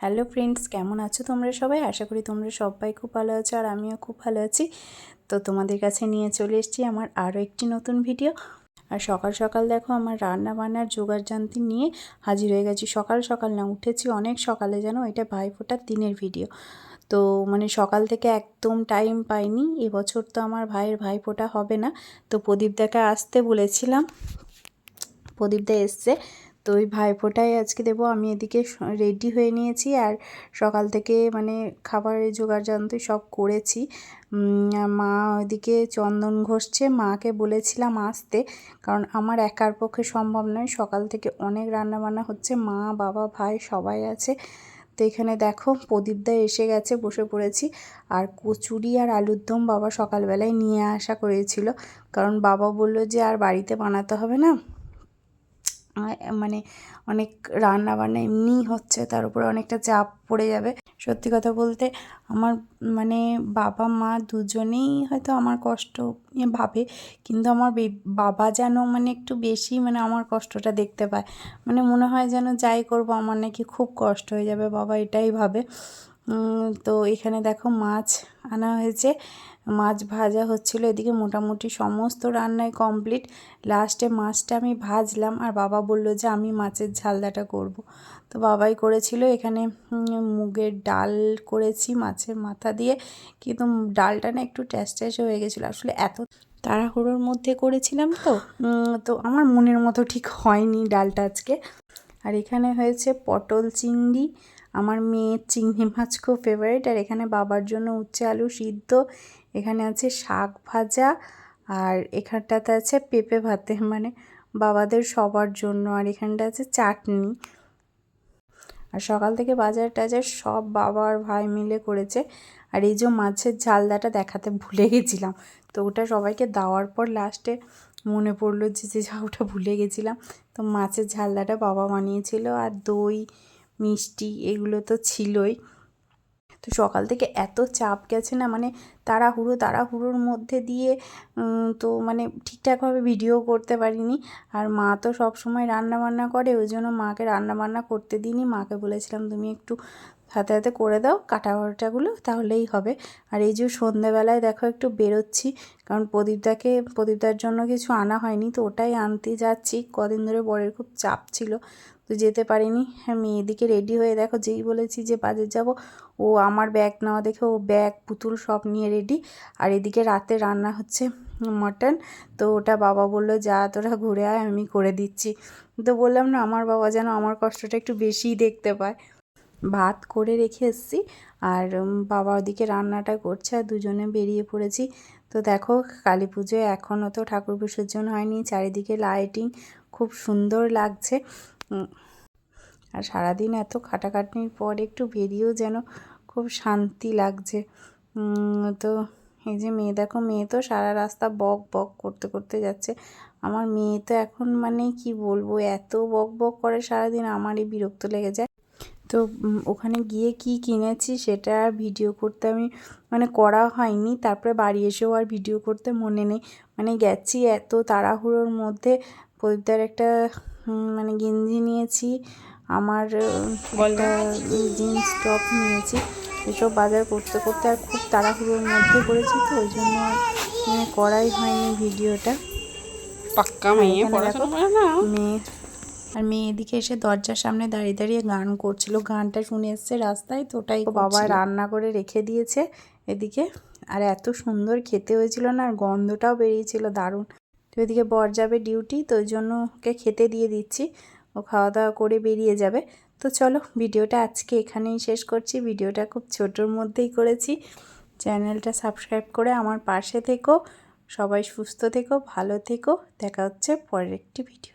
Hello friends কেমন আছো তোমরা সবাই? আশা করি তোমরা সবাই খুব ভালো আছো আর আমিও খুব ভালো আছি। তো তোমাদের কাছে নিয়ে চলে এসেছি আমার আরও একটি নতুন ভিডিও আর সকাল সকাল দেখো আমার রান্না বান্নার জোগাড় জানতি নিয়ে হাজির হয়ে গেছি। সকাল সকাল না, উঠেছি অনেক সকালে যেন এটা ভাইফোঁটার দিনের ভিডিও তো মানে সকাল থেকে একদম টাইম পাইনি, এবছর তো আমার ভাইয়ের ভাইফোঁটা হবে না। তো প্রদীপদাকে আসতে বলেছিলাম। প্রদীপদা এসছে। তো ওই ভাইফোঁটাই আজকে দেবো, আমি এদিকে রেডি হয়ে নিয়েছি আর সকাল থেকে মানে খাবারের জোগাড় যন্ত্র সব করেছি। মা ওইদিকে চন্দন ঘষছে, মাকে বলেছিলাম আসতে, কারণ আমার একার পক্ষে সম্ভব নয়। সকাল থেকে অনেক রান্নাবান্না হচ্ছে, মা, বাবা, ভাই সবাই আছে। তো এখানে দেখো প্রদীপদা এসে গেছে, বসে পড়েছি। আর কচুরি আর আলুর দম বাবা সকালবেলায় নিয়ে আসা করেছিল, কারণ বাবা বলল যে আর বাড়িতে বানাতে হবে না। মানে অনেক রান্না বান্না এমনিই হচ্ছে, তার উপরে অনেকটা চাপ পড়ে যাবে। সত্যি কথা বলতে আমার মানে বাবা, মা দুজনেই হয়তো আমার কষ্ট ভাবে, কিন্তু আমার বাবা যেন মানে একটু বেশি মানে আমার কষ্টটা দেখতে পায়। মানে মনে হয় যেন যাই করব, আমার নাকি খুব কষ্ট হয়ে যাবে, বাবা এটাই ভাবে। তো এখানে দেখো মাছ আনা হয়েছে। মাছ ভাজা হচ্ছিল। এদিকে মোটামুটি সমস্ত রান্নায় কমপ্লিট। লাস্টে মাছটা আমি ভাজলাম আর বাবা বলল যে আমি মাছের ঝালদাটা করব। তো বাবাই করেছিল। এখানে মুগের ডাল করেছি মাছের মাথা দিয়ে। কিন্তু ডালটা না একটু ট্যাস ট্যাসে হয়ে গেছিল। আসলে এত তাড়াহুড়োর মধ্যে করেছিলাম তো তো আমার মনের মতো ঠিক হয়নি ডালটা আজকে। আর এখানে হয়েছে পটল চিংড়ি। আমার মেয়ের চিংড়ি মাছ খুব ফেভারিট আর এখানে বাবার জন্য উচ্ছে, আলু সিদ্ধ। এখানে আছে শাক ভাজা, আর এখানটাতে আছে পেঁপে ভাতে মানে বাবাদের সবার জন্য। আর এখানটা আছে চাটনি। আর সকাল থেকে বাজার টাজার সব বাবা আর ভাই মিলে করেছে। আর এই যে মাছের ঝালদাটা দেখাতে ভুলে গেছিলাম। তো ওটা সবাইকে দেওয়ার পর লাস্টে মনে পড়ল যে যে যা ওটা ভুলে গেছিলাম। তো মাছের ঝালদাটা বাবা বানিয়েছিল। আর দই মিষ্টি এগুলো তো ছিলই। তো সকাল থেকে এত চাপ গেছে না মানে তাড়াহুড়ো তাড়াহুড়োর মধ্যে দিয়ে তো মানে ঠিকঠাকভাবে ভিডিও করতে পারিনি। আর মা তো সব সময় রান্না বান্না করে, ওই জন্য মাকে রান্না বান্না করতে দিইনি। মাকে বলেছিলাম, তুমি একটু হাতে হাতে করে দাও, কাটা কাটাগুলো তাহলেই হবে। আর এই যে সন্ধ্যেবেলায় দেখো একটু বেরোচ্ছি, কারণ প্রদীপদাকে, প্রদীপদার জন্য কিছু আনা হয়নি, তো ওটাই আনতে যাচ্ছি। কদিন ধরে বরের খুব চাপ ছিল, তো যেতে পারিনি। হ্যাঁ মেয়েদিকে রেডি হয়ে দেখো, যেই বলেছি যে বাজার যাব, ও আমার ব্যাগ নেওয়া দেখে ও ব্যাগ, পুতুল সব নিয়ে রেডি। আর এদিকে রাতে রান্না হচ্ছে মটন। তো ওটা বাবা বলল, যা তোরা ঘুরে আয়, আমি করে দিচ্ছি। তো বললাম, না, আমার বাবা যেন আমার কষ্টটা একটু বেশিই দেখতে পায়। ভাত করে রেখে এসেছি। আর বাবা ওদিকে রান্নাটা করছে আর দুজনে বেরিয়ে পড়েছি। তো দেখো, কালী পুজোয় এখনও তো ঠাকুর বিসর্জন হয়নি, চারিদিকে লাইটিং খুব সুন্দর লাগছে। আর সারাদিন এত খাটাখাটনির পর একটু বেরিয়েও যেন খুব শান্তি লাগছে। তো এই যে মেয়ে দেখো মেয়ে তো সারা রাস্তা বক বক করতে করতে যাচ্ছে। আমার মেয়ে তো এখন মানে কি বলব এত বক বক করে সারাদিন আমারই বিরক্ত লেগে যায়। তো ওখানে গিয়ে কি কিনেছি সেটা ভিডিও করতে আমি মানে করা হয়নি। তারপরে বাড়ি এসেও আর ভিডিও করতে মনে নেই। মানে গেছি এত তাড়াহুড়োর মধ্যে প্রদীপদার একটা মানে গেঞ্জি নিয়েছি। আমার একটা জিন্স টপ নিয়েছি। এসব বাজার করতে করতে আর খুব তাড়াহুড়োর মধ্যে করেছি তো ওই জন্য মানে করাই হয়নি ভিডিওটা। পাক্কা মেয়ে মেয়ে। আর মেয়ে এদিকে এসে দরজার সামনে দাঁড়িয়ে দাঁড়িয়ে গান করছিল। গানটা শুনে এসছে রাস্তায় তো ওটাই বাবা রান্না করে রেখে দিয়েছে এদিকে। আর এত সুন্দর খেতে হয়েছিল না আর গন্ধটাও বেরিয়েছিল দারুণ। তো এদিকে বর যাবে ডিউটি তো ওই জন্য ওকে খেতে দিয়ে দিচ্ছি। ও খাওয়া দাওয়া করে বেরিয়ে যাবে। তো চলো ভিডিওটা আজকে এখানেই শেষ করছি। ভিডিওটা খুব ছোটোর মধ্যেই করেছি। চ্যানেলটা সাবস্ক্রাইব করে আমার পাশে থেকো। সবাই সুস্থ থেকো, ভালো থেকো। দেখা হচ্ছে পরের একটি ভিডিও